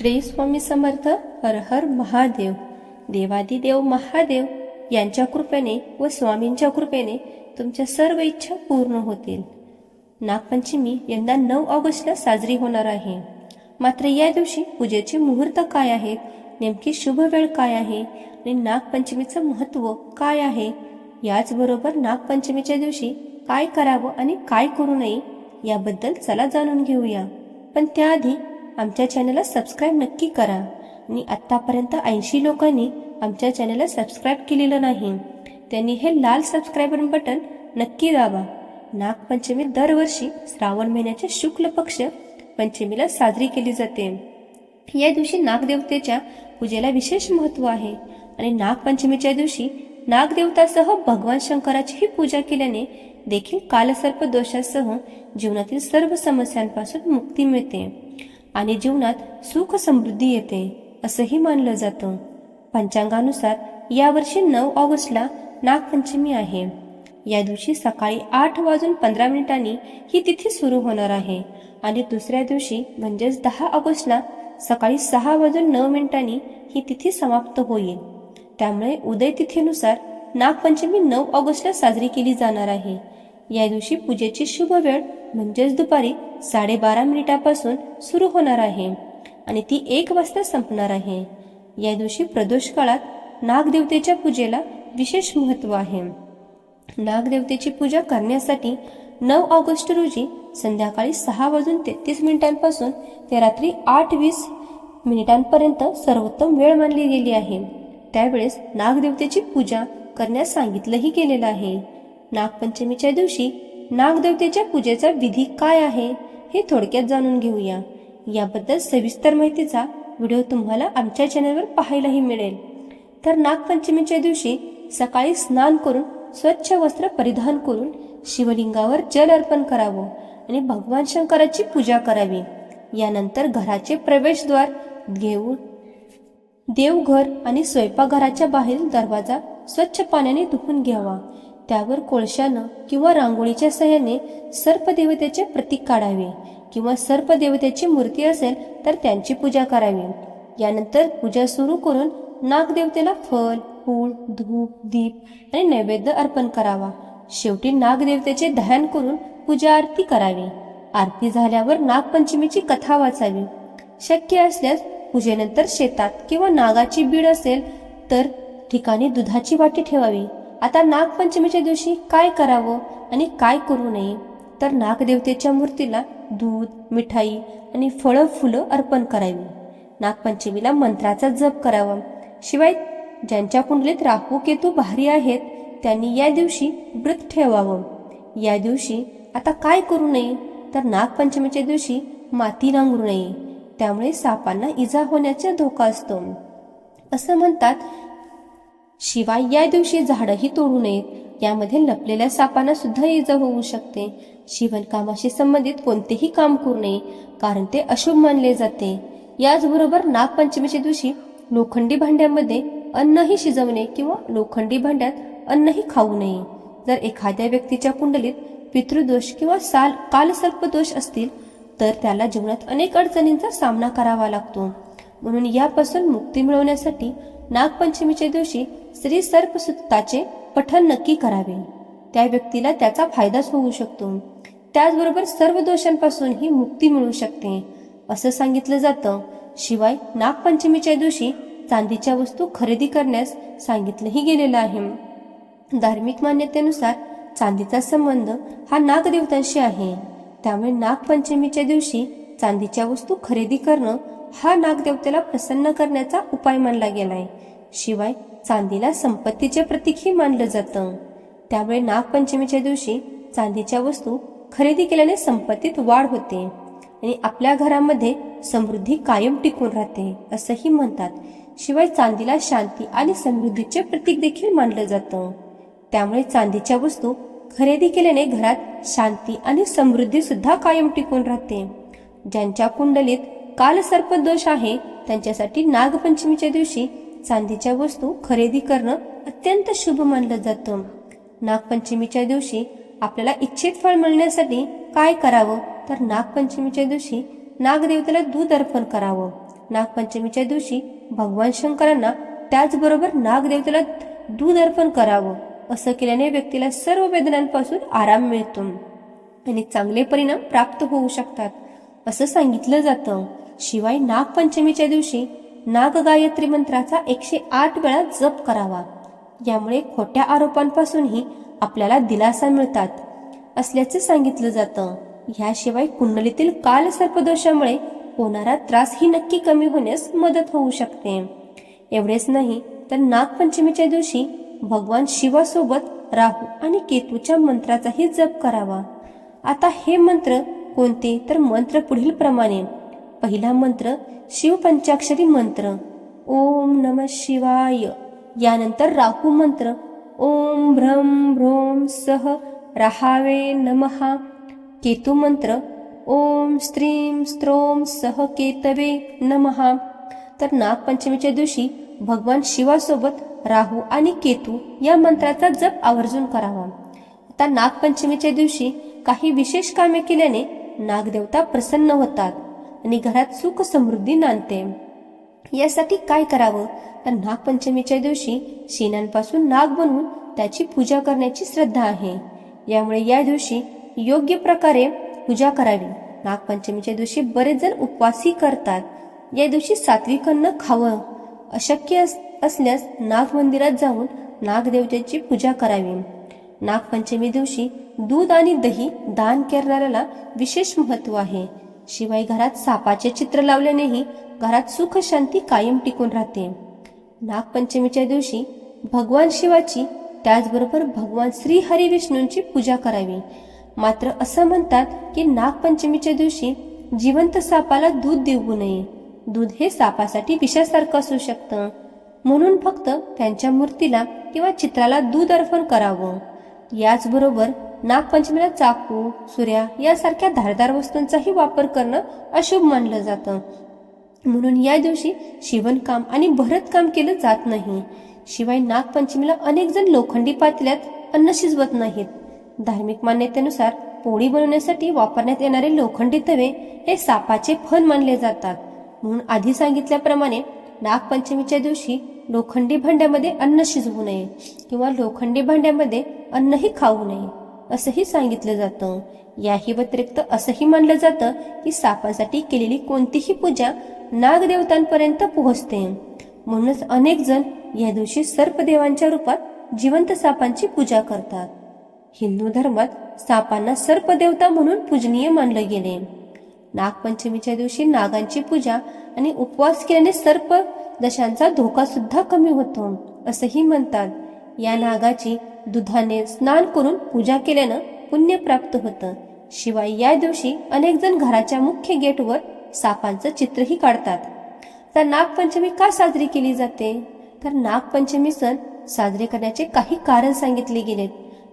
श्री स्वामी समर्थ हर हर महादेव. देवादिदेव महादेव यांच्या कृपेने व स्वामींच्या कृपेने तुमच्या सर्व इच्छा पूर्ण होतील. नागपंचमी यंदा नऊ ऑगस्टला साजरी होणार आहे. मात्र या दिवशी पूजेचे मुहूर्त काय आहेत नेमकी शुभ वेळ काय आहे? आणि नागपंचमीचं महत्त्व काय आहे? याचबरोबर नागपंचमीच्या दिवशी काय करावं आणि काय करू नये? याबद्दल चला जाणून घेऊया. पण त्याआधी आमच्या चॅनलला सबस्क्राईब नक्की करा. आणि आत्तापर्यंत ऐंशी लोकांनी आमच्या चॅनलला सबस्क्राईब केलेलं नाही. त्यांनी हे लाल सबस्क्राईबर बटन नक्की दाबा. नागपंचमी दरवर्षी श्रावण महिन्याच्या शुक्ल पक्ष पंचमीला साजरी केली जाते. या दिवशी नागदेवतेच्या पूजेला विशेष महत्त्व आहे. आणि नागपंचमीच्या दिवशी नागदेवतासह भगवान शंकराचीही पूजा केल्याने देखील कालसर्प दोषासह जीवनातील सर्व समस्यांपासून मुक्ती मिळते. आणि जीवनात सुख समृद्धी येते असंही मानलं जातं. पंचांगानुसार यावर्षी नऊ ऑगस्टला नागपंचमी आहे. या दिवशी सकाळी आठ वाजून पंधरा मिनिटांनी ही तिथी सुरू होणार आहे आणि दुसऱ्या दिवशी म्हणजेच दहा ऑगस्टला सकाळी सहा वाजून नऊ मिनिटांनी ही तिथी समाप्त होईल. त्यामुळे उदय तिथीनुसार नागपंचमी नऊ ऑगस्टला साजरी केली जाणार आहे. या दिवशी पूजेची शुभ वेळ म्हणजेच दुपारी साडेबारा मिनिटापासून सुरू होणार आहे आणि ती एक वाजता संपणार आहे. या दिवशी प्रदोष काळात नागदेवतेच्या पूजेला विशेष महत्त्व आहे. नागदेवतेची पूजा करण्यासाठी नऊ ऑगस्ट रोजी संध्याकाळी सहा वाजून तेहतीस मिनिटांपासून ते रात्री आठ वीस मिनिटांपर्यंत सर्वोत्तम वेळ मानली गेली आहे. त्यावेळेस नागदेवतेची पूजा करण्यास सांगितलंही गेलेलं आहे. नागपंचमीच्या दिवशी नागदेवतेच्या पूजेचा विधी काय आहे हे थोडक्यात जाणून घेऊया. याबद्दल सविस्तर माहितीचा व्हिडिओ तुम्हाला आमच्या चॅनलवर पाहायलाही मिळेल. तर नागपंचमीच्या दिवशी सकाळी स्नान करून स्वच्छ वस्त्र परिधान करून शिवलिंगावर जल अर्पण करावं आणि भगवान शंकराची पूजा करावी. यानंतर घराचे प्रवेशद्वार घेऊन देवघर आणि स्वयंपाकघराच्या बाहेरील दरवाजा स्वच्छ पाण्याने धुवून घ्यावा. त्यावर कोळशानं किंवा रांगोळीच्या सहाय्याने सर्पदेवतेचे प्रतीक काढावे किंवा सर्पदेवतेची मूर्ती असेल तर त्यांची पूजा करावी. यानंतर पूजा सुरू करून नागदेवतेला फल फूल धूप दीप आणि नैवेद्य अर्पण करावा. शेवटी नागदेवतेचे ध्यान करून पूजा आरती करावी. आरती झाल्यावर नागपंचमीची कथा वाचावी. शक्य असल्यास पूजेनंतर शेतात किंवा नागाची बीड असेल तर ठिकाणी दुधाची वाटी ठेवावी. आता नागपंचमीच्या दिवशी काय करावं आणि काय करू नये? तर नागदेवतेच्या मूर्तीला दूध मिठाई आणि फळं फुलं अर्पण करावी. नागपंचमीला मंत्राचा जप करावा. शिवाय ज्यांच्या कुंडलीत राहू केतू भारी आहेत त्यांनी या दिवशी व्रत ठेवावं. या दिवशी आता काय करू नये? तर नागपंचमीच्या दिवशी माती नांगरू नये. त्यामुळे सापांना इजा होण्याचा धोका असतो. असं म्हणतात शिवाय या दिवशी झाडंही तोडू नयेत. यामध्ये लपलेल्या सापांना सुद्धा इजा होऊ शकते. शिवणकामाशी संबंधित कोणतेही काम करू नये कारण ते अशुभ मानले जाते. याचबरोबर नागपंचमीच्या दिवशी लोखंडी भांड्यामध्ये अन्नही शिजवणे किंवा लोखंडी भांड्यात अन्नही खाऊ नये. जर एखाद्या व्यक्तीच्या कुंडलीत पितृदोष किंवा साल कालसर्पदोष असतील तर त्याला जीवनात अनेक अडचणींचा सामना करावा लागतो. म्हणून यापासून मुक्ती मिळवण्यासाठी नागपंचमीच्या दिवशी श्री सर्पसुताचे पठण नक्की करावे. त्या व्यक्तीला त्याचा फायदाच होऊ शकतो. त्याचबरोबर सर्व दोषांपासून ही मुक्ती मिळू शकते. असं सांगितलं जातं. शिवाय नागपंचमीच्या दिवशी चांदीच्या वस्तू खरेदी करण्यास सांगितलंही गेलेलं आहे. धार्मिक मान्यतेनुसार चांदीचा संबंध हा नागदेवतांशी आहे. त्यामुळे नागपंचमीच्या दिवशी चांदीच्या वस्तू खरेदी करणं हा नागदेवतेला प्रसन्न करण्याचा उपाय मानला गेलाय शिवाय चांदीला संपत्तीचे प्रतीकही मानलं जातं. त्यामुळे नागपंचमीच्या दिवशी चांदीच्या वस्तू खरेदी केल्याने संपत्तीत वाढ होते आणि आपल्या घरामध्ये समृद्धी कायम टिकून राहते असंही म्हणतात. शिवाय चांदीला शांती आणि समृद्धीचे प्रतीक देखील मानलं जातं. त्यामुळे चांदीच्या वस्तू खरेदी केल्याने घरात शांती आणि समृद्धी सुद्धा कायम टिकून राहते. ज्यांच्या कुंडलीत कालसर्प दोष आहे. त्यांच्यासाठी नागपंचमीच्या दिवशी चांदीच्या वस्तू खरेदी करणं अत्यंत शुभ मानलं जातं. नागपंचमीच्या दिवशी आपल्याला इच्छित फळ मिळण्यासाठी काय करावं? तर नागपंचमीच्या दिवशी नागदेवतेला दूध अर्पण करावं. नागपंचमीच्या दिवशी भगवान शंकरांना त्याचबरोबर नागदेवतेला दूध अर्पण करावं. असं केल्याने व्यक्तीला सर्व वेदनांपासून आराम मिळतो. आणि चांगले परिणाम प्राप्त होऊ शकतात. असं सांगितलं जातं. शिवाय नागपंचमीच्या दिवशी नाग गायत्री मंत्राचा एकशे आठ वेळा जप करावा. यामुळे खोट्या आरोपांपासूनही आपल्याला दिलासा मिळतात. असल्याचे सांगितलं जातं. ह्याशिवाय कुंडलीतील काल सर्पदोषामुळे होणारा त्रास ही नक्की कमी होण्यास मदत होऊ शकते. एवढेच नाही तर नागपंचमीच्या दिवशी भगवान शिवासोबत राहू आणि केतूच्या मंत्राचाही जप करावा. आता हे मंत्र कोणते तर मंत्र पुढील प्रमाणे. पहिला मंत्र शिवपंचाक्षरी मंत्र. ओम नम शिवाय. यानंतर राहू मंत्र. ओम भ्रम भ्रोम सह राहावे नमहा केतू मंत्र. ओम स्त्रीम स्त्रोम सह केतवे नमहा तर नागपंचमीच्या दिवशी भगवान शिवासोबत राहू आणि केतू या मंत्राचा जप आवर्जून करावा. आता नागपंचमीच्या दिवशी काही विशेष कामे केल्याने नागदेवता प्रसन्न होतात आणि घरात सुख समृद्धी नांदते. यासाठी काय करावं? तर नागपंचमीच्या दिवशी शेणांपासून नाग बनवून त्याची पूजा करण्याची श्रद्धा आहे. यामुळे या दिवशी योग्य प्रकारे पूजा करावी. नागपंचमीच्या दिवशी बरेच जण उपवासही करतात. या दिवशी सात्विक अन्न खावं. अशक्य अस- असल्यास नाग मंदिरात जाऊन नागदेवतेची पूजा करावी. नागपंचमी दिवशी दूध आणि दही दान करणाऱ्याला विशेष महत्त्व आहे. शिवाय घरात सापाचे चित्र लावल्यानेही घरात सुख शांती कायम टिकून राहते. नागपंचमीच्या दिवशी भगवान शिवाची त्याचबरोबर भगवान श्री हरी विष्णूंची पूजा करावी. मात्र असं म्हणतात की नागपंचमीच्या दिवशी जिवंत सापाला दूध देऊ नये. दूध हे सापासाठी विषासारखं असू शकतं. म्हणून फक्त त्यांच्या मूर्तीला किंवा चित्राला दूध अर्पण करावं. याचबरोबर नागपंचमीला चाकू सुऱ्या यासारख्या धारदार वस्तूंचाही वापर करणं अशुभ मानलं जातं. म्हणून या दिवशी शिवणकाम आणि भरतकाम केलं जात नाही. शिवाय नागपंचमीला अनेक जण लोखंडी पातळ्यात अन्न शिजवत नाहीत. धार्मिक मान्यतेनुसार पोळी बनवण्यासाठी वापरण्यात येणारे लोखंडी तवे हे सापाचे फन मानले जातात. म्हणून आधी सांगितल्याप्रमाणे नागपंचमीच्या दिवशी लोखंडी भांड्यामध्ये अन्न शिजवू नये किंवा लोखंडी भांड्यामध्ये अन्नही खाऊ नये असंही सांगितलं जातं. याही व्यतिरिक्त असंही मानलं जातं की सापासाठी केलेली कोणतीही पूजा नागदेवतांपर्यंत पोहोचते. म्हणूनच अनेक जण या दिवशी सर्पदेवांच्या रूपात जिवंत सापांची पूजा करतात. हिंदू धर्मात सापांना सर्पदेवता म्हणून पूजनीय मानलं गेले. नागपंचमीच्या दिवशी नागांची पूजा आणि उपवास केल्याने सर्प दशांचा धोका सुद्धा कमी होतो असंही म्हणतात. या नागाची दुधाने स्नान करून पूजा केल्यानं पुण्य प्राप्त होतं. शिवाय या दिवशी अनेक जण घराच्या मुख्य गेटवर सापांचं चित्रही काढतात. तर नागपंचमी का साजरी केली जाते? तर नागपंचमी सण साजरे करण्याचे काही कारण सांगितले गेलेत.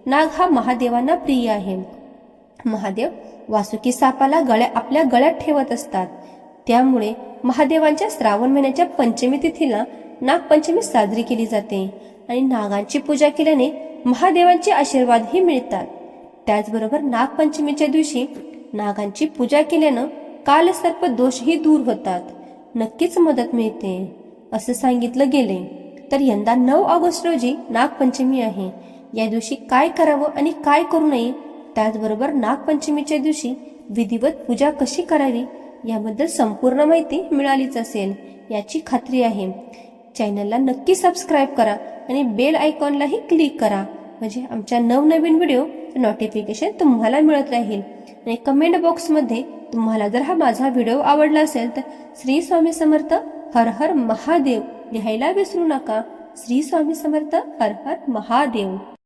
नाग हा महादेवांना प्रिय आहे. महादेव वासुकी सापाला गळ्या आपल्या गळ्यात ठेवत असतात. त्यामुळे महादेवांच्या श्रावण महिन्याच्या पंचमी तिथीला नागपंचमी साजरी केली जाते आणि नागांची पूजा केल्याने महादेवांचे आशीर्वादही मिळतात. त्याचबरोबर नागपंचमीच्या दिवशी नागांची पूजा केल्यानं कालसर्प दोषही दूर होतात. नक्कीच मदत मिळते. असं सांगितलं गेले तर यंदा नऊ ऑगस्ट रोजी नागपंचमी आहे. या दिवशी काय करावं आणि काय करू नये? त्याचबरोबर नागपंचमीच्या दिवशी विधिवत पूजा कशी करावी? याबद्दल संपूर्ण माहिती मिळालीच असेल याची खात्री आहे. चॅनलला नक्की सबस्क्राईब करा आणि बेल आयकॉनलाही क्लिक करा. म्हणजे आमच्या नवनवीन व्हिडिओ नोटिफिकेशन तुम्हाला मिळत राहील. आणि कमेंट बॉक्समध्ये तुम्हाला जर हा माझा व्हिडिओ आवडला असेल तर श्री स्वामी समर्थ हर हर महादेव लिहायला विसरू नका. श्री स्वामी समर्थ हर हर महादेव.